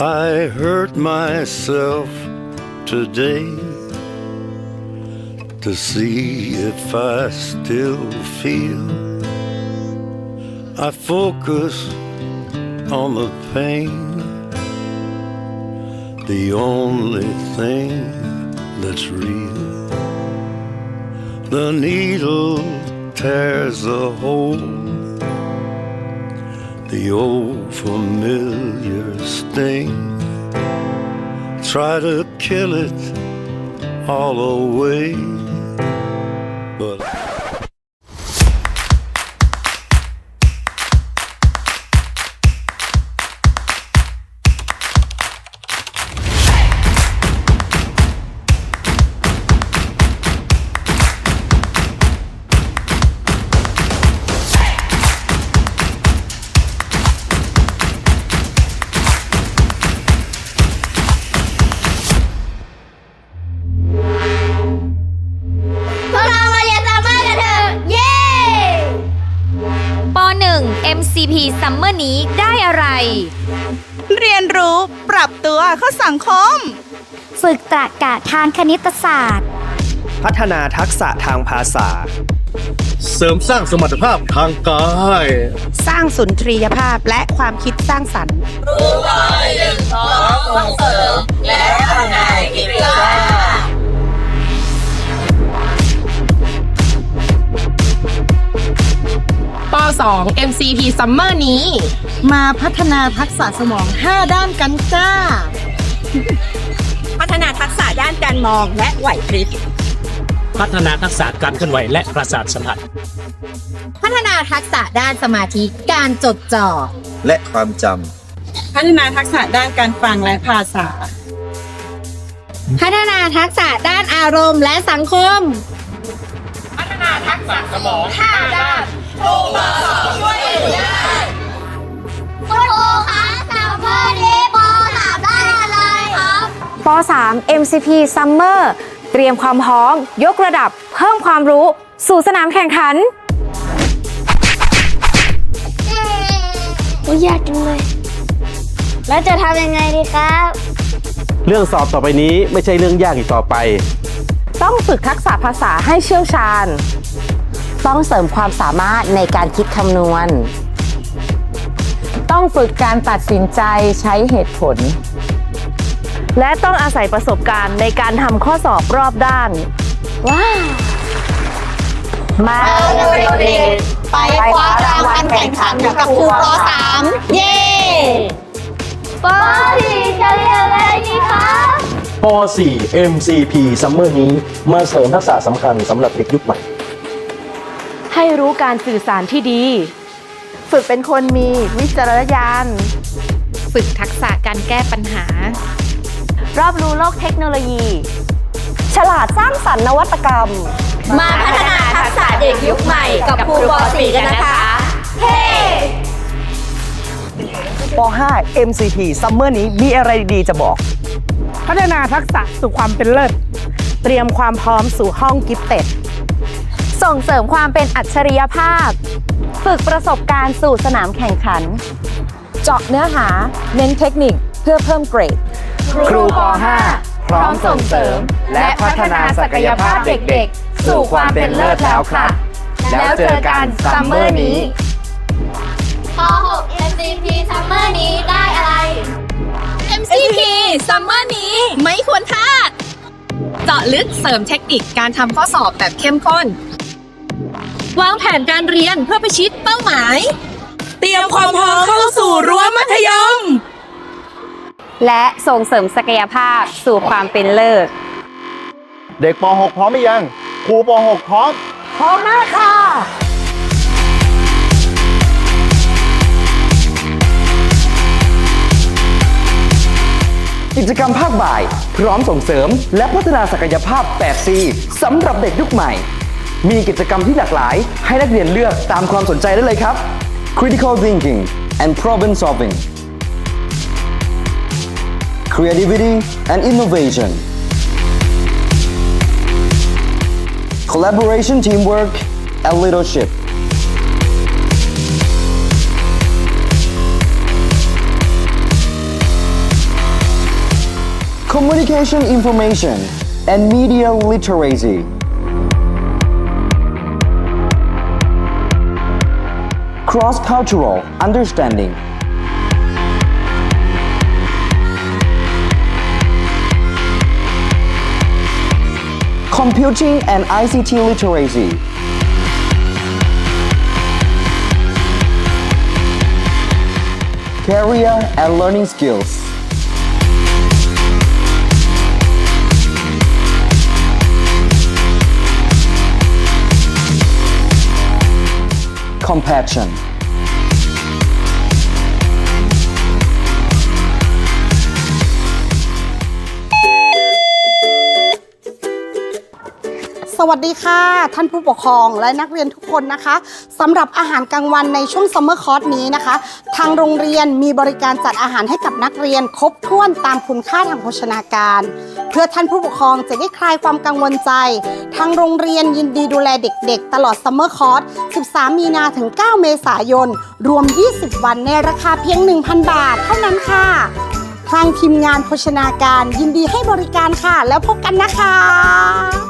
I hurt myself today to see if I still feel. I focus on the pain, the only thing that's real. The needle tears a hole, the old familiar sting. Try to kill it all away, but. .1 MCP Summer นี้ได้อะไร เรียนรู้ปรับตัวเข้าสังคม ฝึกตรรกะทางคณิตศาสตร์ พัฒนาทักษะทางภาษา เสริมสร้างสมรรถภาพทางกาย สร้างสุนทรียภาพและความคิดสร้างสรรค์ป .2 MCP Summer นี้ มาพัฒนาทักษะสมอง 5 ด้านกันจ้า พัฒนาทักษะด้านการมองและไหวพริบ พัฒนาทักษะการเคลื่อนไหวและประสาทสัมผัส พัฒนาทักษะด้านสมาธิการจดจ่อ และความจพัฒนาทักษะด้านการฟังและภาษา พัฒนาทักษะด้านอารมณ์และสังคม คุณครูคะซัมเมอร์นี้ปสามได้อะไรครับป .3 MCP Summer เตรียมความพร้อม ยกระดับ เพิ่มความรู้ สู่สนามแข่งขันโอ้ยยากจังเลย แล้วจะทำยังไงดีครับ เรื่องสอบต่อไปนี้ไม่ใช่เรื่องยากอีกต่อไป ต้องฝึกทักษะภาษาให้เชี่ยวชาญ ต้องเสริมความสามารถในการคิดคำนวณ ต้องฝึกการตัดสินใจใช้เหตุผล และต้องอาศัยประสบการณ์ในการทำข้อสอบรอบด้าน ว้าวมาเด็กๆไปคว้ารางวัลแข่งขันกับครูปสามเย้ปสี่จะเรียนอะไรดีครับป .4 MCP Summer นี้มาเสริมทักษะสำคัญสำหรับเด็กยุคใหม่ ให้รู้การสื่อสารที่ดี ฝึกเป็นคนมีวิจารณญาณ ฝึกทักษะการแก้ปัญหา รอบรู้โลกเทคโนโลยี ฉลาดสร้างสรรค์นวัตกรรม มาพัฒนาทักษะเด็กยุคใหม่กับครูปสี่กันนะคะเฮ้ป .5 MCP Summer นี้มีอะไรดีๆจะบอก พัฒนาทักษะสู่ความเป็นเลิศ เตรียมความพร้อมสู่ห้องกิฟเต็ด ส่งเสริมความเป็นอัจฉริยภาพ ฝึกประสบการณ์สู่สนามแข่งขัน เจาะเนื้อหา เน้นเทคนิคเพื่อเพิ่มเกรด ครูป .5 พร้อมส่งเสริม และพัฒนาศักยภาพเด็กๆ สู่ความเป็นเลิศแล้วค่ะ แล้วเจอกันซัมเมอร์นี้ป .6 MCP Summer นี้ได้อะไร MCP Summer นี้ไม่ควรพลาด เจาะลึกเสริมเทคนิคการทำข้อสอบแบบเข้มข้น วางแผนการเรียนเพื่อประชิดเป้าหมาย เตรียมความพร้อมเข้าสู่รั้วมัธยม และส่งเสริมศักยภาพสู่ความเป็นเลิศำเด็กป .6 พร้อมหรือยัง ครูป .6 พร้อม พร้อมมากค่ะ กิจกรรมภาคบ่าย พร้อมส่งเสริม และพัฒนาศักยภาพ 8C สำหรับเด็กยุคใหม่ มีกิจกรรมที่หลากหลาย ให้นักเรียนเลือกตามความสนใจได้เลยครับ Critical Thinking and Problem Solving Creativity and Innovation Collaboration Teamwork and Leadership communication information and media literacy cross-cultural understanding. Computing and ICT literacy. Career and learning skills Compassion. สวัสดีค่ะ ท่านผู้ปกครองและนักเรียนทุกคนนะคะสำหรับอาหารกลางวันในช่วงซัมเมอร์คอร์สนี้นะคะ ทางโรงเรียนมีบริการจัดอาหารให้กับนักเรียน ครบถ้วนตามคุณค่าทางโภชนาการ เพื่อท่านผู้ปกครองจะได้คลายความกังวลใจ ทางโรงเรียนยินดีดูแลเด็กๆ ตลอดซัมเมอร์คอร์ส 13 มีนาถึง 9 เมษายน รวม 20 วันในราคาเพียง 1,000 บาท เท่านั้นค่ะทางทีมงานโภชนาการยินดีให้บริการค่ะ แล้วพบกันนะคะ